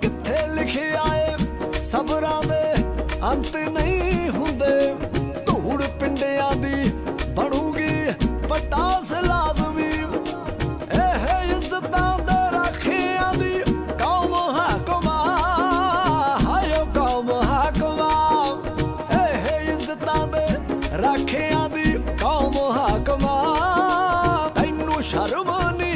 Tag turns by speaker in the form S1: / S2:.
S1: ਕਿੱਥੇ ਲਿਖਿਆ ਏ ਸਬਰਾਂ ਦੇ ਅੰਤ ਨਹੀਂ ਹੁੰਦੇ। ਧੂੜ ਪਿੰਡਿਆਂ ਦੀ ਬਣੂਗੀ ਪਟਾਸ ਲਾਜ਼ਮੀ। ਇੱਜ਼ਤਾਂ ਦੇ ਰੱਖਿਆਂ ਦੀ ਕੌਮ ਹਾਕਮਾ ਕੌਮ। ਹਾਕਮਾ ਇਹ ਇੱਜ਼ਤਾਂ ਦੇ ਰੱਖਿਆਂ ਦੀ ਕੌਮ ਹਾਕਮਾ ਤੈਨੂੰ ਸ਼ਰਮ ਨਹੀਂ